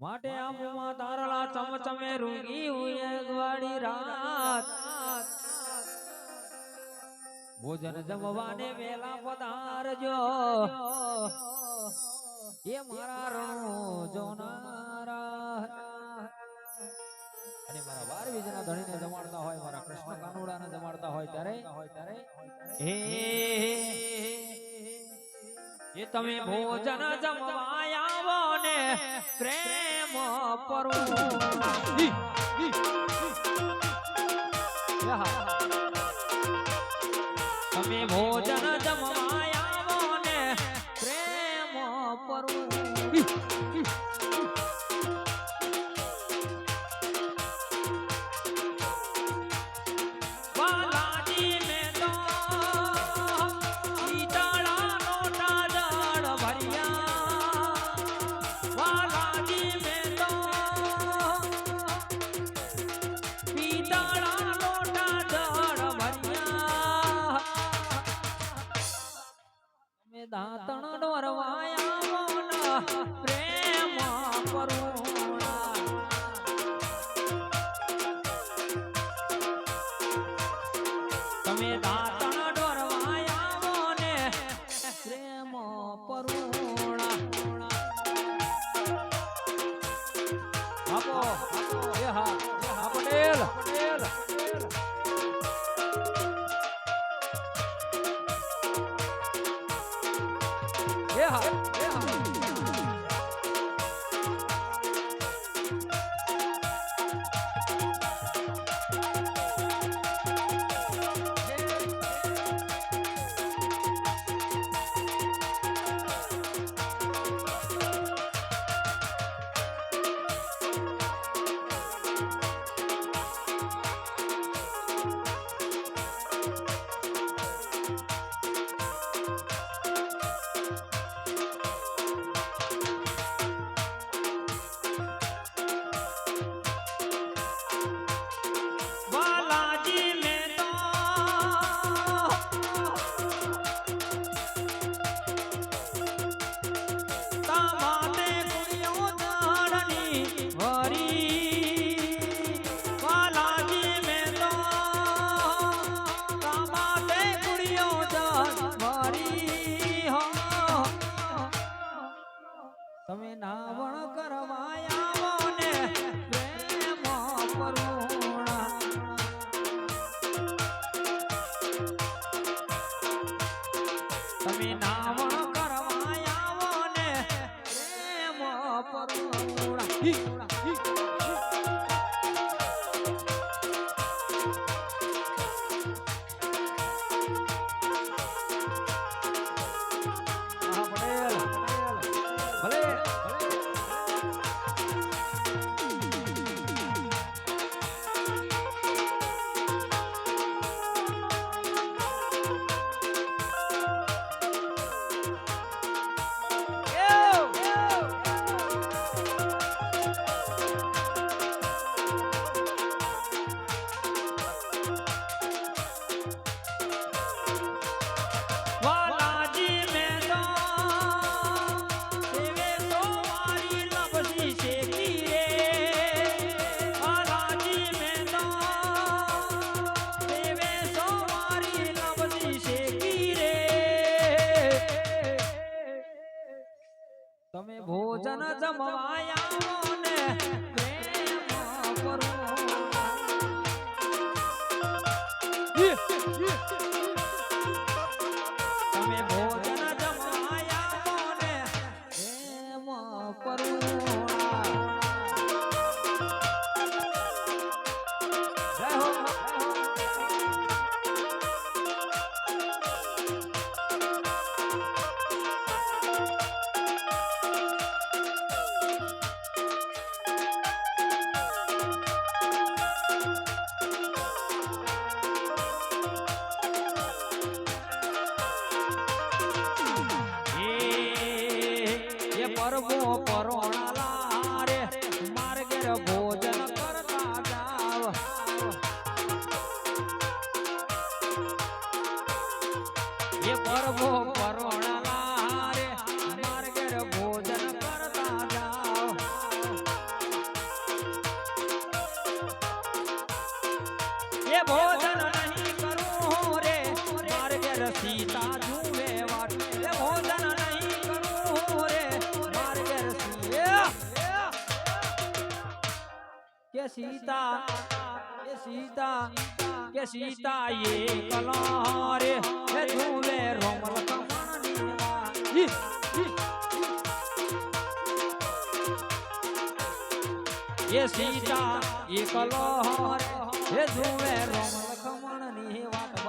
માટે આમમાં તારલા ચમચમે રૂંગી ઉયે ગવાડી રાત ભોજન જમવાને વેલા પધારજો એ મારા રણો જોનારા અને મારા બાર બીજના ધણીને જમાડતા હોય મારા કૃષ્ણ કાનુડાને જમાડતા હોય ત્યારે હોય ત્યારે હે એ તમે ભોજન જમવા આવો ને પ્રેમ પરું. તમે ભોજન જમવાયા ને પ્રેમ પરું. આપો એ હા પટેલ પટેલ. તમે નાવણ કરવાયા ને. પ્રેમ કરુણા ને પ્રેમ કરું. એ પરબો પરોણાલા રે માર્ગે ભોજન કરતા જાવ એ પરબો પરોણાલા સીતા એ સીતા કે સીતા એ કલો રે એ જુએ રોમ લખમણની વાત. ઈ, ઈ. એ સીતા એ કલો રે એ જુએ રોમ લખમણની વાત વાત વાત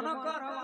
মন করো